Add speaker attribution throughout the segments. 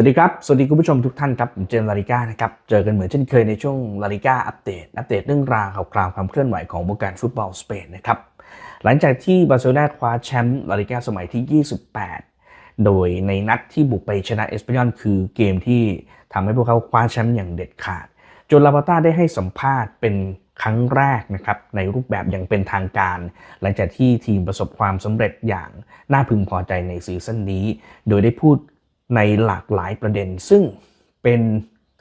Speaker 1: วัสดีครับ สวัสดีคุณผู้ชมทุกท่านครับผมเจมส์ลาลิก้านะครับ เจอกันเหมือนเช่นเคยในช่วงลาลิก้าอัปเดต อัปเดตเรื่องราวข่าวคราวความเคลื่อนไหวของวงการฟุตบอลสเปนนะครับ หลังจากที่บาร์เซโลนาคว้าแชมป์ลาลิก้าสมัยที่ 28 โดยในนัดที่บุกไปชนะเอสเปนยอนคือเกมที่ทำให้พวกเขาคว้าแชมป์อย่างเด็ดขาด จนลาปาต้าได้ให้สัมภาษณ์เป็นครั้งแรกนะครับในรูปแบบอย่างเป็นทางการ หลังจากที่ทีมประสบความสำเร็จอย่างน่าพึงพอใจในซีซั่นนี้ โดยได้พูด ในหลากหลายประเด็น ซึ่งเป็น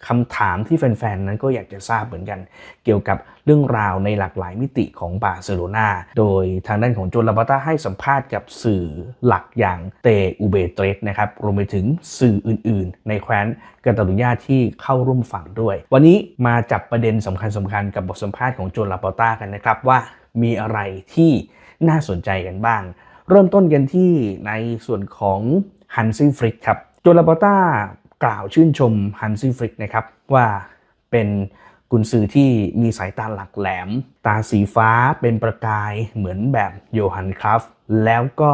Speaker 1: คำถามที่แฟนๆ นั้นก็อยากจะทราบเหมือนกัน เกี่ยวกับเรื่องราวในหลากหลายมิติของบาร์เซโลนาโดยทางด้านของโจลาบาต้าให้สัมภาษณ์กับสื่อหลักอย่างเตอูเบเตรสนะครับรวมไปถึงสื่ออื่นๆ ในแคว้นกาตาลุญาที่เข้าร่วมฟังด้วย วันนี้มาจับประเด็นสำคัญสคัญๆกับบทสัมภาษณ์ของโจลาบาต้ากันนะครับว่ามีอะไรที่น่าสนใจกันบ้าง เริ่มต้นกันที่ในส่วนของฮันซี่ฟริกครับ จลาปอต้ากล่าวชื่นชมฮันซี่ฟริกนะครับว่าเป็นกุนซือที่มีสายตาหลักแหลม ตาสีฟ้าเป็นประกายเหมือนแบบโยฮันคราฟต์แล้วก็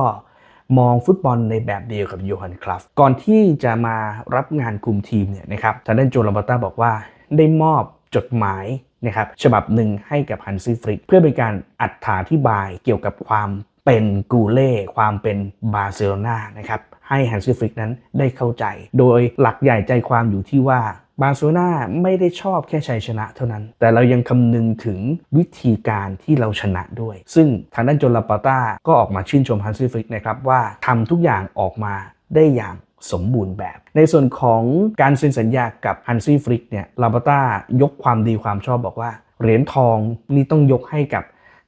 Speaker 1: มองฟุตบอลในแบบเดียวกับโยฮันคราฟต์ก่อนที่จะมารับงานคุมทีมเนี่ยนะครับทางด้านโจลาปอต้าบอกว่าได้มอบจดหมายนะครับฉบับหนึ่งให้กับฮันซี่ฟริกเพื่อเป็นการอัดถาธิบายเกี่ยวกับความ เป็นกูเล่ความเป็นบาร์เซโลนานะครับให้ฮันซี่ฟริกนั้นได้เข้าใจ โดยหลักใหญ่ใจความอยู่ที่ว่าบาร์เซโลนาไม่ได้ชอบแค่ชัยชนะเท่านั้น แต่เรายังคำนึงถึงวิธีการที่เราชนะด้วย ซึ่งทางด้านโจลาปาต้าก็ออกมาชื่นชมฮันซี่ฟริกนะครับว่าทำทุกอย่างออกมาได้อย่างสมบูรณ์แบบ ในส่วนของการเซ็นสัญญากับฮันซี่ฟริกเนี่ยลาปาต้ายกความดีความชอบบอกว่าเหรียญทองนี่ต้องยกให้กับ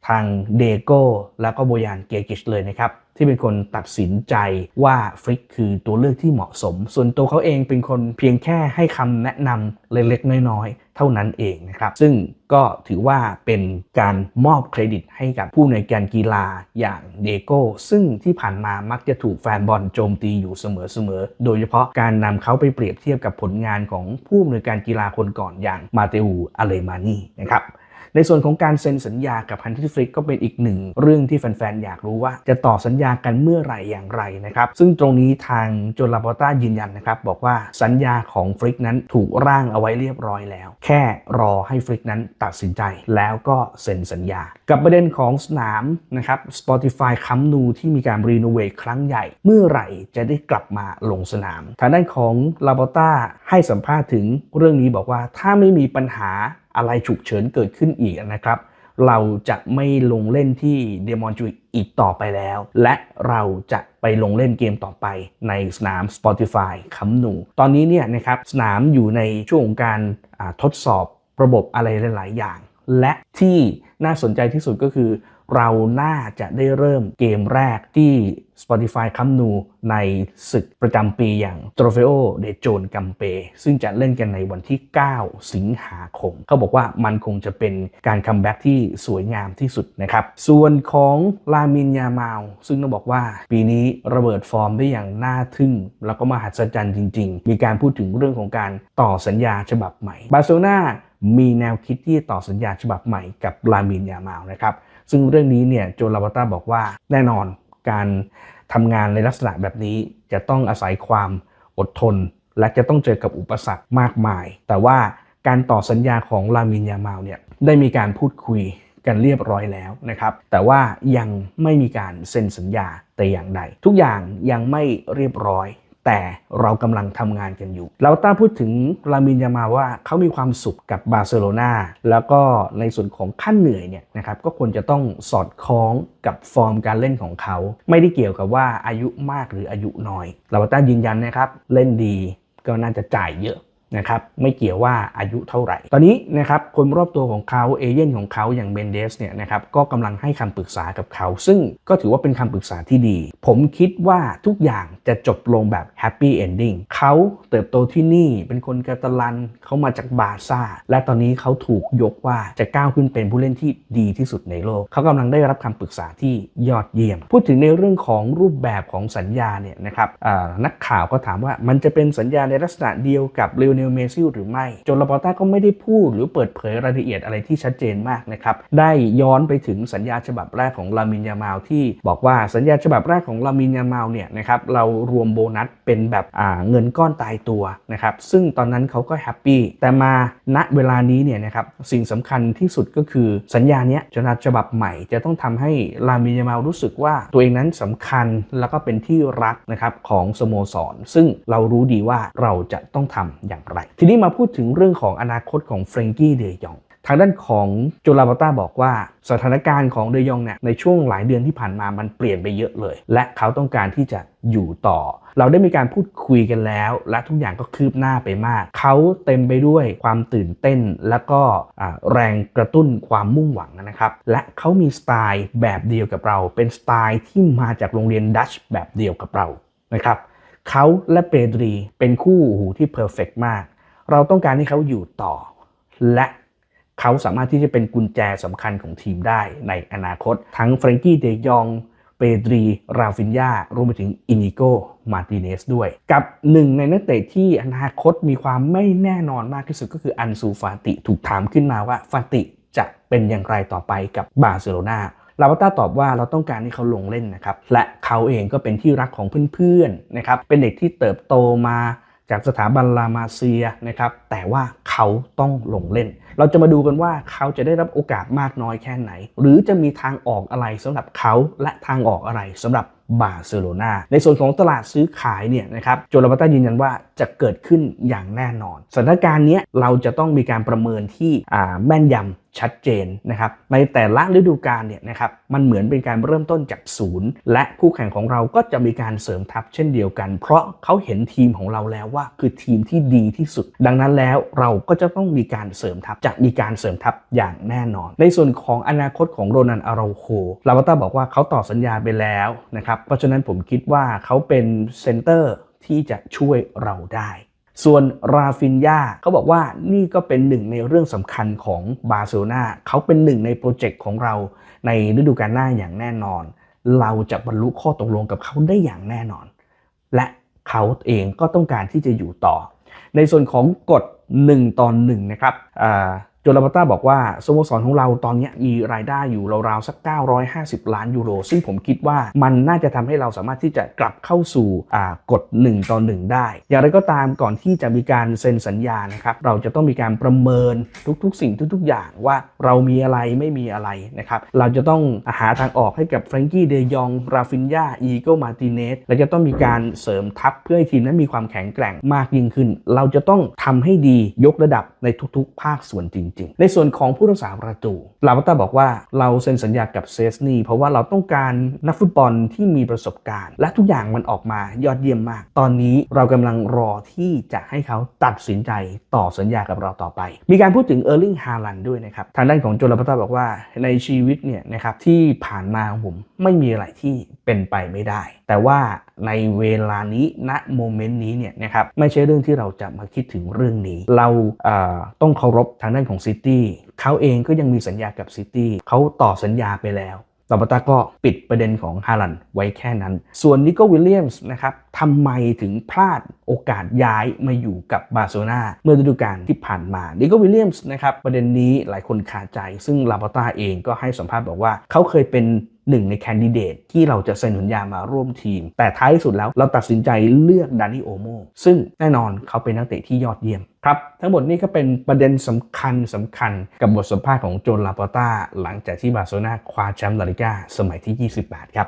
Speaker 1: ทางเดโก้แล้วก็โบยานเกกิชเลยนะครับ ที่เป็นคนตัดสินใจว่าฟริกคือตัวเลือกที่เหมาะสม ส่วนตัวเขาเองเป็นคนเพียงแค่ให้คำแนะนำเล็กๆ น้อยๆ เท่านั้นเองนะครับ ซึ่งก็ถือว่าเป็นการมอบเครดิตให้กับผู้ในการกีฬาอย่างเดโก้ ซึ่งที่ผ่านมามักจะถูกแฟนบอลโจมตีอยู่เสมอๆ โดยเฉพาะการนำเขาไปเปรียบเทียบกับผลงานของผู้อำนวยการกีฬาคนก่อนอย่างมาเตอูอเลมานีนะครับ ในส่วนของการเซ็นสัญญากับฮันที่ฟริกก็เป็นอีกหนึ่งเรื่องที่แฟนๆ อยากรู้ว่าจะต่อสัญญากันเมื่อไหร่อย่างไรนะครับ ซึ่งตรงนี้ทางโจลาปอต้ายืนยันนะครับ บอกว่าสัญญาของฟริกนั้นถูกร่างเอาไว้เรียบร้อยแล้ว แค่รอให้ฟริกนั้นตัดสินใจแล้วก็เซ็นสัญญา กับประเด็นของสนามนะครับ Spotify คัมนูที่มีการรีโนเวทครั้งใหญ่ เมื่อไหร่จะได้กลับมาลงสนาม ทางด้านของลาปอต้าให้สัมภาษณ์ถึงเรื่องนี้บอกว่าถ้าไม่มีปัญหา อะไรฉุกเฉินเกิดขึ้นอีกนะครับ เราจะไม่ลงเล่นที่เดมอนจูอีกต่อไปแล้ว และเราจะไปลงเล่นเกมต่อไปในสนาม Spotify คัมนู ตอนนี้เนี่ยนะครับสนามอยู่ในช่วงของการทดสอบระบบอะไรหลาย ๆ อย่าง และที่น่าสนใจที่สุดก็คือ เราน่าจะได้เริ่มเกมแรกที่ Spotify คัมนูในศึกประจำปีอย่าง Trofeo de j o n c a m p e ซึ่งจะเล่นกันในวันที่ 9 สิงหาคม เขาบอกว่ามันคงจะเป็นการคัมแบ็กที่สวยงามที่สุดนะครับ ส่วนของลามินยามาลซึ่งต้องบอกว่าปีนี้ระเบิดฟอร์มได้อย่างน่าทึ่ง แล้วก็มหัศจรรย์จริง ๆ มีการพูดถึงเรื่องของการต่อสัญญาฉบับใหม่บาร์เซโลนา มีแนวคิดที่ต่อสัญญาฉบับใหม่กับลามินยามาลนะครับ ซึ่งเรื่องนี้เนี่ยโจลาบาต้าบอกว่าแน่นอนการทำงานในลักษณะแบบนี้จะต้องอาศัยความอดทน และจะต้องเจอกับอุปสรรคมากมาย แต่ว่าการต่อสัญญาของลามินยามาลเนี่ยได้มีการพูดคุยกันเรียบร้อยแล้วนะครับ แต่ว่ายังไม่มีการเซ็นสัญญาแต่อย่างใด ทุกอย่างยังไม่เรียบร้อย แต่เรากำลังทำงานกันอยู่ เราต้าพูดถึงลามินยามาว่าเขามีความสุขกับบาร์เซโลนาแล้วก็ในส่วนของขั้นเหนื่อยเนี่ยนะครับก็ควรจะต้องสอดคล้องกับฟอร์มการเล่นของเขา ไม่ได้เกี่ยวกับว่าอายุมากหรืออายุน้อย เราต้ายืนยันนะครับ เล่นดีก็น่าจะจ่ายเยอะ นะครับไม่เกี่ยวว่าอายุเท่าไหร่ ตอนนี้นะครับคนรอบตัวของเขาเอเย่นของเขาอย่างเบนเดสเนี่ยนะครับก็กำลังให้คำปรึกษากับเขา ซึ่งก็ถือว่าเป็นคำปรึกษาที่ดี ผมคิดว่าทุกอย่างจะจบลงแบบแฮปปี้เอนดิ้งเขาเติบโตที่นี่เป็นคนกาตาลันเขามาจากบาซ่า และตอนนี้เขาถูกยกว่าจะก้าวขึ้นเป็นผู้เล่นที่ดีที่สุดในโลก เขากำลังได้รับคำปรึกษาที่ยอดเยี่ยม พูดถึงในเรื่องของรูปแบบของสัญญาเนี่ยนะครับนักข่าวก็ถามว่ามันจะเป็นสัญญาในลักษณะเดียวกับเลโอเนลเมซิลหรือไม่โจลาปอต้าก็ไม่ได้พูดหรือเปิดเผยรายละเอียดอะไรที่ชัดเจนมากนะครับได้ย้อนไปถึงสัญญาฉบับแรกของลามินยามาลที่บอกว่าสัญญาฉบับแรกของลามินยามาลเนี่ยนะครับเรารวมโบนัสเป็นแบบอ่าเงินก้อนตายตัวนะครับซึ่งตอนนั้นเขาก็แฮปปี้แต่มาณเวลานี้เนี่ยนะครับสิ่งสำคัญที่สุดก็คือสัญญาเนี้ยฉบับฉบับใหม่จะต้องทำให้ลามินยามาลรู้สึกว่าตัวเองนั้นสำคัญแล้วก็เป็นที่รักนะครับของสโมสร ซึ่งเรารู้ดีว่าเราจะต้องทำอย่างไรทีนี้มาพูดถึงเรื่องของอนาคตของเฟรนกี้เดยองทางด้านของโจลาบาต้าบอกว่า สถานการณ์ของเดยองเนี่ยในช่วงหลายเดือนที่ผ่านมามันเปลี่ยนไปเยอะเลย และเขาต้องการที่จะอยู่ต่อ เราได้มีการพูดคุยกันแล้ว และทุกอย่างก็คืบหน้าไปมาก เขาเต็มไปด้วยความตื่นเต้น และก็แรงกระตุ้นความมุ่งหวังนะครับ และเขามีสไตล์แบบเดียวกับเรา เป็นสไตล์ที่มาจากโรงเรียนดัชแบบเดียวกับเรานะครับ เขาและเปดรีเป็นคู่หูที่เพอร์เฟกมาก เราต้องการให้เขาอยู่ต่อ และเขาสามารถที่จะเป็นกุญแจสำคัญของทีมได้ในอนาคต ทั้งเฟรนกี้เดยอง เปดรี ราฟินยารวมไปถึงอินิโกมาติเนสด้วย กับหนึ่งในนักเตะที่อนาคตมีความไม่แน่นอนมากที่สุดก็คืออันซูฟาติถูกถามขึ้นมาว่าฟาติจะเป็นอย่างไรต่อไปกับบาร์เซโลนา ลาปาต้าตอบว่าเราต้องการให้เขาลงเล่นนะครับ และเขาเองก็เป็นที่รักของเพื่อนๆนะครับ เป็นเด็กที่เติบโตมาจากสถาบันลามาเซียนะครับ แต่ว่าเขาต้องลงเล่น เราจะมาดูกันว่าเขาจะได้รับโอกาสมากน้อยแค่ไหน หรือจะมีทางออกอะไรสำหรับเขาและทางออกอะไรสำหรับ บาร์เซโลนาในส่วนของตลาดซื้อขายเนี่ยนะครับโจลาปาต้ายืนยันว่าจะเกิดขึ้นอย่างแน่นอน สถานการณ์นี้เราจะต้องมีการประเมินที่แม่นยำชัดเจนนะครับในแต่ละฤดูกาลเนี่ยนะครับมันเหมือนเป็นการเริ่มต้นจากศูนย์ และคู่แข่งของเราก็จะมีการเสริมทัพเช่นเดียวกัน เพราะเขาเห็นทีมของเราแล้วว่า คือทีมที่ดีที่สุด ดังนั้นแล้วเราก็จะต้องมีการเสริมทัพจะมีการเสริมทัพอย่างแน่นอน ในส่วนของอนาคตของโรนันอาราโคลาบาต้าบอกว่าเขาต่อสัญญาไปแล้วนะครับเพราะฉะนั้นผมคิดว่าเขาเป็นเซนเตอร์ที่จะช่วยเราได้ ส่วนราฟินยาเขาบอกว่านี่ก็เป็นหนึ่งในเรื่องสำคัญของบาร์เซโลนาเขาเป็นหนึ่งในโปรเจกต์ของเราในฤดูกาลหน้าอย่างแน่นอน เราจะบรรลุข้อตกลงกับเขาได้อย่างแน่นอน และเขาเองก็ต้องการที่จะอยู่ต่อ ในส่วนของกฎ1ตอน1นะครับ โจลาปาต้าบอกว่าสโมสรของเราตอนนี้มีรายได้อยู่ราวๆสัก 950 ล้านยูโร ซึ่งผมคิดว่ามันน่าจะทำให้เราสามารถที่จะกลับเข้าสู่กฎ1ต่อ1ได้ อย่างไรก็ตามก่อนที่จะมีการเซ็นสัญญานะครับเราจะต้องมีการประเมินทุกๆ สิ่งทุกๆ อย่างว่าเรามีอะไรไม่มีอะไรนะครับเราจะต้องหาทางออกให้กับแฟรงกี้เดยองราฟินยาอีโกมาติเนสและจะต้องมีการเสริมทัพเพื่อให้ทีมนั้นมีความแข็งแกร่งมากยิ่งขึ้น เราจะต้องทำให้ดียกระดับในทุกๆ ภาคส่วนจริงๆ ในส่วนของผู้รักษาประตูลาปาต้าบอกว่าเราเซ็นสัญญากับเซสนีเพราะว่าเราต้องการนักฟุตบอลที่มีประสบการณ์ และทุกอย่างมันออกมายอดเยี่ยมมาก ตอนนี้เรากำลังรอที่จะให้เขาตัดสินใจต่อสัญญากับเราต่อไป มีการพูดถึงเออร์ลิงฮาลันด้วยนะครับทางด้านของโจลาปาต้าบอกว่าในชีวิตเนี่ยนะครับที่ผ่านมาของผมไม่มีอะไรที่เป็นไปไม่ได้ แต่ว่า ในเวลานี้ณโมเมนต์นี้เนี่ยนะครับไม่ใช่เรื่องที่เราจะมาคิดถึงเรื่องนี้ เราต้องเคารพทางด้านของซิตี้เขาเองก็ยังมีสัญญากับซิตี้เขาต่อสัญญาไปแล้วลาปาต้าก็ปิดประเด็นของฮาลันไว้แค่นั้น ส่วนนิโก้วิลเลียมส์นะครับทำไมถึงพลาดโอกาสย้ายมาอยู่กับบาร์เซโลนาเมื่อฤดูกาลที่ผ่านมานิโก้วิลเลียมส์นะครับประเด็นนี้หลายคนคาใจ ซึ่งลาปาต้าเองก็ให้สัมภาษณ์บอกว่า เขาเคยเป็น หนึ่งในแคนดิเดตที่เราจะเซ็นสัญญามาร่วมทีม แต่ท้ายที่สุดแล้วเราตัดสินใจเลือกดานิโอโมซึ่งแน่นอนเขาเป็นนักเตะที่ยอดเยี่ยมครับทั้งหมดนี้ก็เป็นประเด็นสำคัญสำคัญกับบทสัมภาษณ์ของโจนลาปอต้าหลังจากที่บาร์เซโลนาคว้าแชมป์ลาลิก้าสมัยที่ 28 ครับ